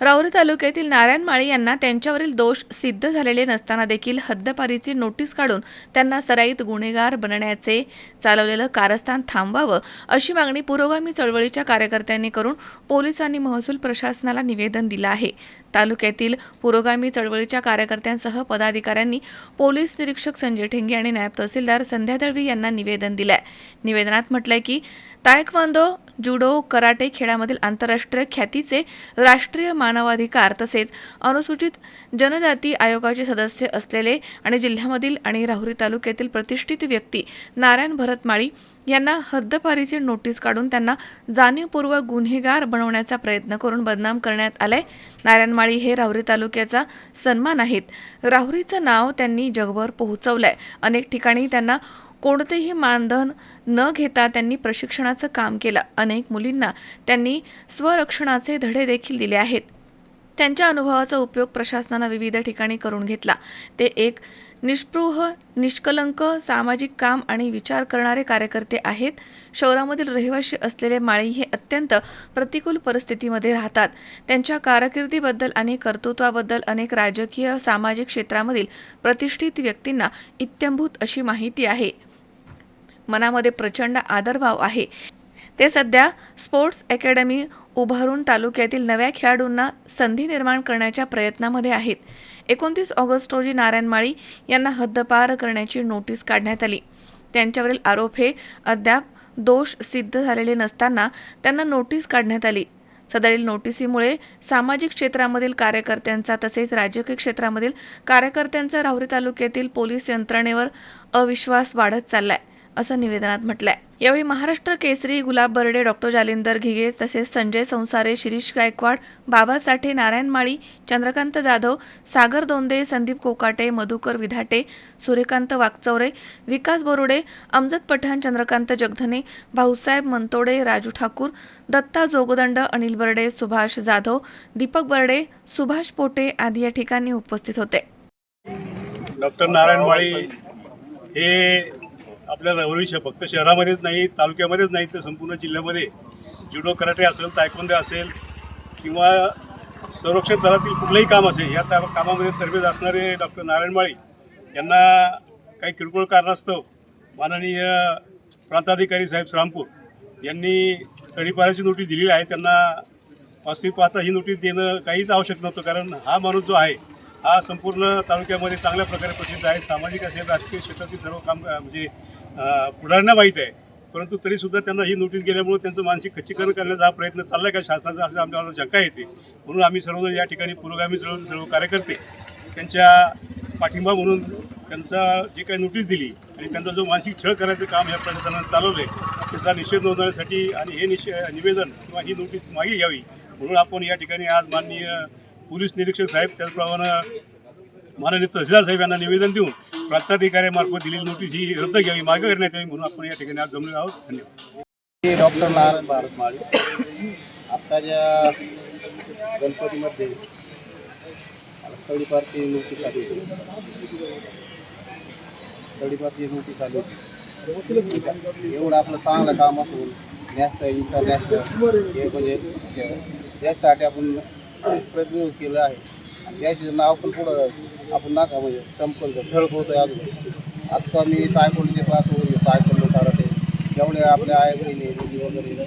राहुरी तालुक्यातील नारायण माळी यांना त्यांच्यावरील दोष सिद्ध झालेले नसताना देखील हद्दपारीची नोटीस काढून त्यांना सराईत गुन्हेगार बनण्याचे चालवलेलं कारस्थान थांबवावं अशी मागणी पुरोगामी चळवळीच्या कार्यकर्त्यांनी करून पोलिसांनी महसूल प्रशासनाला निवेदन दिलं आहे. तालुक्यातील पुरोगामी चळवळीच्या कार्यकर्त्यांसह पदाधिकाऱ्यांनी पोलीस निरीक्षक संजय ठेंगे आणि नायब तहसीलदार संध्या दळवी यांना निवेदन दिलंय. निवेदनात म्हटलंय की तायक्वांदो जुडो कराटे खेळामधील आंतरराष्ट्रीय ख्यातीचे राष्ट्रीय मानवाधिकार तसेच अनुसूचित जनजाती आयोगाचे सदस्य असलेले आणि जिल्ह्यामधील आणि राहुरी तालुक्यातील प्रतिष्ठित व्यक्ती नारायण भरतमाळी यांना हद्दपारीची नोटीस काढून त्यांना जाणीवपूर्वक गुन्हेगार बनवण्याचा प्रयत्न करून बदनाम करण्यात आलाय. नारायण माळी हे राहुरी तालुक्याचा सन्मान आहेत. राहुरीचं नाव त्यांनी जगभर पोहोचवलंय. अनेक ठिकाणी त्यांना कोणतेही मानधन न घेता त्यांनी प्रशिक्षणाचं काम केलं. अनेक मुलींना त्यांनी स्वरक्षणाचे धडे देखील दिले आहेत. त्यांच्या अनुभवाचा उपयोग प्रशासनानं विविध ठिकाणी करून घेतला. ते एक निष्पृह निष्कलंक सामाजिक काम आणि विचार करणारे कार्यकर्ते आहेत. शहरामधील रहिवासी असलेले माळी हे अत्यंत प्रतिकूल परिस्थितीमध्ये राहतात. त्यांच्या कारकिर्दीबद्दल आणि कर्तृत्वाबद्दल अनेक राजकीय सामाजिक क्षेत्रामधील प्रतिष्ठित व्यक्तींना इत्यंभूत अशी माहिती आहे. मनामध्ये प्रचंड आदरभाव आहे. ते सध्या स्पोर्ट्स अकॅडमी उभारून तालुक्यातील नव्या खेळाडूंना संधी निर्माण करण्याच्या प्रयत्नामध्ये आहेत. एकोणतीस ऑगस्ट रोजी नारायण माळी यांना हद्दपार करण्याची नोटीस काढण्यात आली. त्यांच्यावरील आरोप हे अद्याप दोष सिद्ध झालेले नसताना त्यांना नोटीस काढण्यात आली. सदरील नोटिसीमुळे सामाजिक क्षेत्रामधील कार्यकर्त्यांचा तसेच राजकीय क्षेत्रामधील कार्यकर्त्यांचा राहुरी तालुक्यातील पोलीस यंत्रणेवर अविश्वास वाढत चाललाय असं निवेदनात म्हटलंय. यावेळी महाराष्ट्र केसरी गुलाब बर्डे डॉक्टर जालिंदर घिगे तसेच संजय संसारे शिरीष गायकवाड बाबा साठे नारायण माळी चंद्रकांत जाधव सागर दोंदे संदीप कोकाटे मधुकर विधाटे सूर्यकांत वागचौरे विकास बोरुडे अमजद पठाण चंद्रकांत जगधने भाऊसाहेब मंतोडे राजू ठाकूर दत्ता जोगदंड अनिल बर्डे सुभाष जाधव दीपक बर्डे सुभाष पोटे आदी या ठिकाणी उपस्थित होते. डॉक्टर नारायण माळी हे आपल्या रवळी फक्त शहरामध्येच नाही तालुक्यामध्येच नाही तर संपूर्ण जिल्ह्यामध्ये जुडो कराटे असेल तायकोंदे असेल किंवा संरक्षण दलातील कुठलंही काम असेल या त्या कामामध्ये तरबेज असणारे डॉक्टर नारायण माळी यांना काही किरकोळ कारणास्तव माननीय प्रांताधिकारी साहेब श्रामपूर यांनी तडीपाराची नोटीस दिलेली आहे. त्यांना वास्तविक पाहता ही नोटीस देणं काहीच आवश्यक नव्हतं कारण हा माणूस जो आहे हा संपूर्ण तालुक्यामध्ये चांगल्या प्रकारे प्रसिद्ध आहे. सामाजिक असेल राजकीय क्षेत्रातील सर्व काम म्हणजे पुढाऱ्यांना माहीत आहे. परंतु तरीसुद्धा त्यांना ही नोटीस गेल्यामुळे त्यांचं मानसिक खच्चीकरण करण्याचा हा प्रयत्न चालला आहे का? शासनाचा असं आमच्यावर शंका येते म्हणून आम्ही सर्वजण या ठिकाणी पुरोगामी सर्व सर्व कार्यकर्ते त्यांच्या पाठिंबा म्हणून त्यांचा जी काही नोटीस दिली आणि त्यांचा जो मानसिक छळ करायचं काम या प्रशासनानं चालवलं आहे त्याचा निषेध नोंदवण्यासाठी आणि हे निषे निवेदन किंवा ही नोटीस मागे घ्यावी. म्हणून आपण या ठिकाणी आज माननीय पोलीस निरीक्षक साहेब त्याचप्रमाणे माननीय तहसीलदार साहेब यांना निवेदन देऊन प्रांताधिकाऱ्यामार्फत दिलेली नोटीस ही रद्द घ्यावी मागे करण्यात यावी म्हणून आपण या ठिकाणी आज जमलेलो आहोत. धन्यवाद. डॉक्टर नारायण भारत माळी आत्ताच्या गणपतीमध्ये तळीपारची नोटीस आली होती. तळीपारची नोटीस आली होती. एवढं आपलं चांगलं काम असून नॅशनल इंटरनॅशनल हे म्हणजे त्यासाठी आपण प्रयत्न केलं आहे. आणि नाव पण पुढं आपण नाका म्हणजे संपर्क झळक होतं आहे अजून. आत्ता मी तायकोंडचे पास वगैरे तायकोंडो कराटे एवढे आपल्या आई बहिणी मुली वगैरे.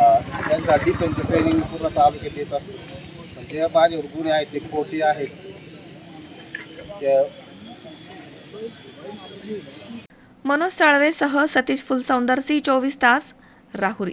अं, त्यांचा ट्रेनिंग पूर्ण तालुक्यात येत असतो. पण जे माझ्यावर गुन्हे आहेत ते खोटे आहेत ते मनोज साळवेसह सतीश फुलसौंदरसी चोवीस तास राहुरी.